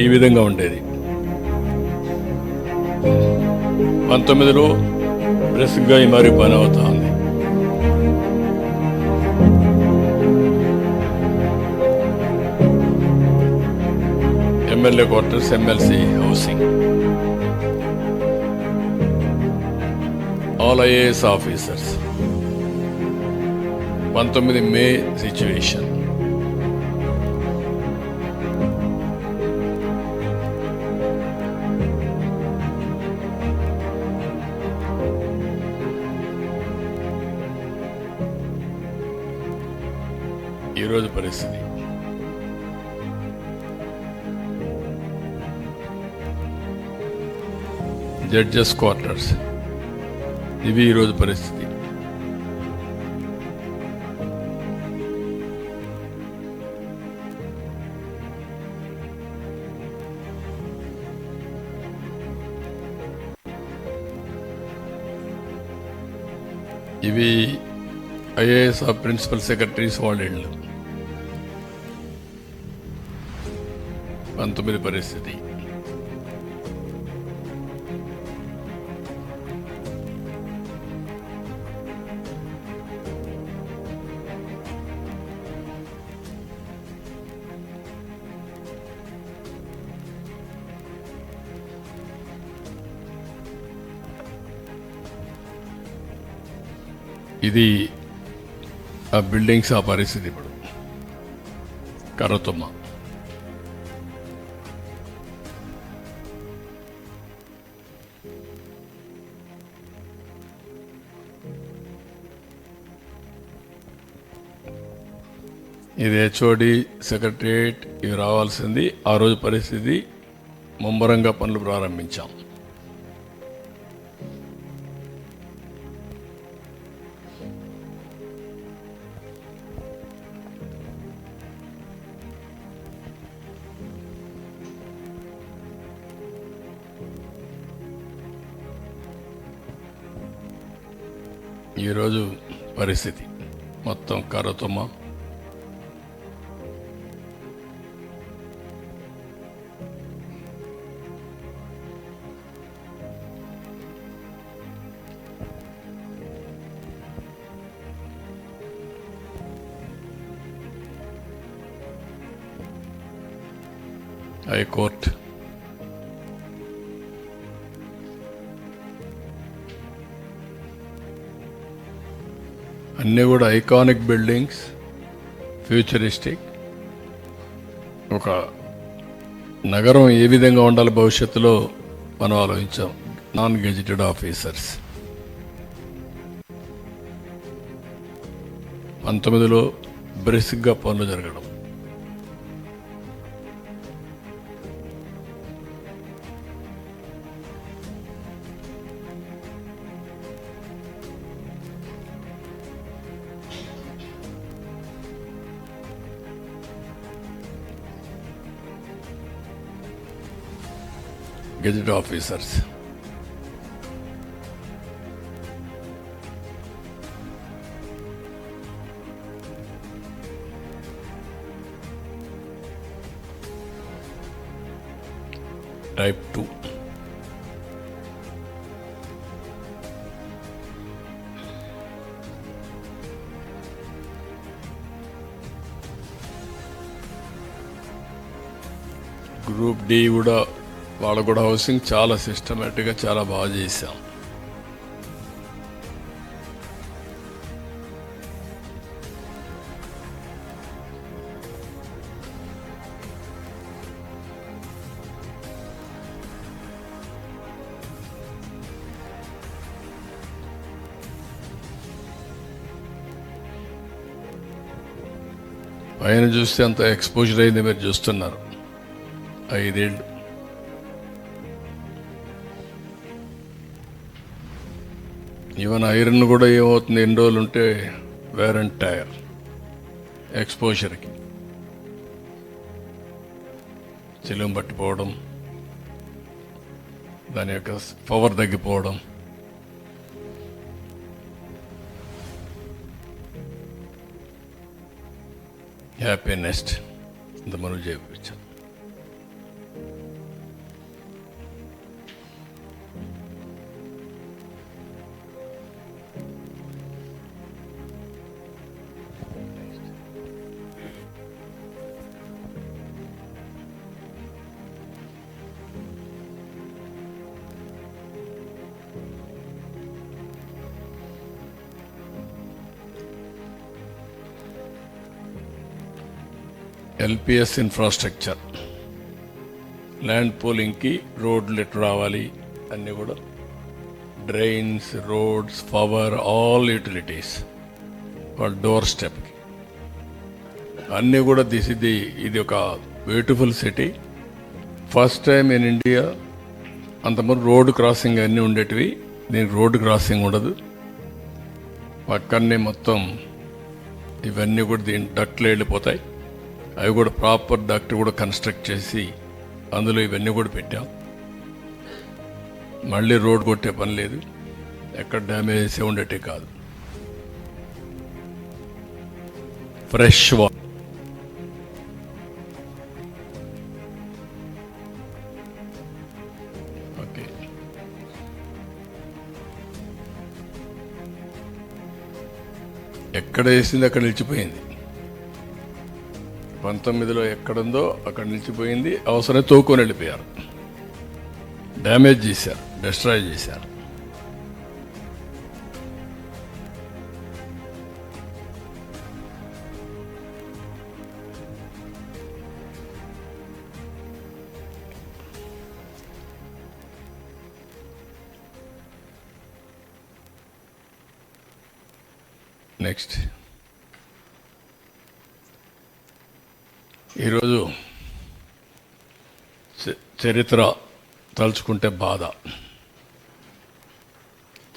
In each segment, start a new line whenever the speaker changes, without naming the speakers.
ఈ విధంగా ఉండేది. పంతొమ్మిదిలో బ్రెస్గా ఈ మరి పని అవుతా ఉంది MLA quarters MLC housing. All IAS officers. పంతొమ్మిది మే సిచ్యువేషన్. ఈరోజు పరిస్థితి. Judges quarters. ఇవి ఈరోజు పరిస్థితి. ఇవి ఐఏఎస్ ఆ ప్రిన్సిపల్ సెక్రటరీస్ వాళ్ళు ఇళ్ళు పంతొమ్మిది పరిస్థితి. ఇది ఆ బిల్డింగ్స్ ఆ పరిస్థితి ఇప్పుడు. కర్రతుమ్మ ఇది హెచ్ఓడి సెక్రటరియట్ ఇవి రావాల్సింది. ఆ రోజు పరిస్థితి ముమ్మరంగా పనులు ప్రారంభించాం. ఈరోజు పరిస్థితి. మొత్తం కరతుమ హైకోర్ట్ అన్నీ కూడా ఐకానిక్ బిల్డింగ్స్ ఫ్యూచరిస్టిక్ ఒక నగరం ఏ విధంగా ఉండాలి భవిష్యత్తులో మనం ఆలోచించాం. నాన్ గెజిటెడ్ ఆఫీసర్స్ పంతొమ్మిదిలో బ్రిస్క్గా పనులు జరగడం. Gazette officers. Type 2. Group D would have వాళ్ళ కూడా హౌసింగ్ చాలా సిస్టమేటిక్గా చాలా బాగా చేశాం. పైన చూస్తే అంత ఎక్స్పోజర్ అయింది మీరు చూస్తున్నారు. ఐదేళ్ళు. ఈవెన్ ఐరన్ కూడా ఏమవుతుంది? ఎన్ని రోజులు ఉంటే వేర్ అండ్ టైర్ ఎక్స్పోజర్కి చెలుం పట్టిపోవడం. దాని యొక్క పవర్ తగ్గిపోవడం. హ్యాపీనెస్ట్ ఇంత మనం చేయించాం ఎల్పిఎస్ ఇన్ఫ్రాస్ట్రక్చర్. ల్యాండ్ పోలింగ్కి రోడ్లు ఎటు రావాలి అన్నీ కూడా drains roads power all utilities వాళ్ళ డోర్ స్టెప్కి. అన్నీ కూడా దిస్ ఇది ఇది ఒక beautiful city. First time in India అంతమంది రోడ్డు క్రాసింగ్ అన్నీ ఉండేటివి దీనికి రోడ్డు క్రాసింగ్ ఉండదు. పక్కనే మొత్తం ఇవన్నీ కూడా దీని డక్ట్లు వెళ్ళిపోతాయి. అవి కూడా ప్రాపర్ డాక్టర్ కూడా కన్స్ట్రక్ట్ చేసి అందులో ఇవన్నీ కూడా పెట్టాం. మళ్ళీ రోడ్ కొట్టే పని లేదు. ఎక్కడ డ్యామేజ్ చేసే ఉండేటే కాదు. ఫ్రెష్ వా ఓకే ఎక్కడ వేసింది అక్కడ నిలిచిపోయింది. పంతొమ్మిదిలో ఎక్కడుందో అక్కడ నిలిచిపోయింది. అవసరం తోకొని వెళ్ళిపోయారు. డ్యామేజ్ చేశారు. డిస్ట్రాయ్ చేశారు. నెక్స్ట్. ఈరోజు చ- చరిత్ర తలుచుకుంటే బాధ.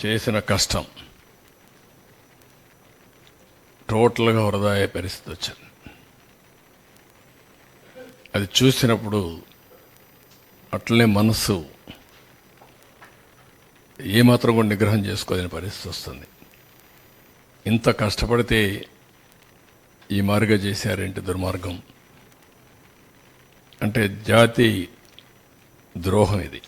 చేసిన కష్టం. టోటల్గా వృధా అయ్యే పరిస్థితి వచ్చింది. అది చూసినప్పుడు అట్లనే మనస్సు ఏమాత్రం కూడా నిగ్రహం చేసుకోలేని పరిస్థితి వస్తుంది. ఇంత కష్టపడితే ఈ మార్గం చేశారేంటి దుర్మార్గం? అంటే జాతి ద్రోహం ఇది.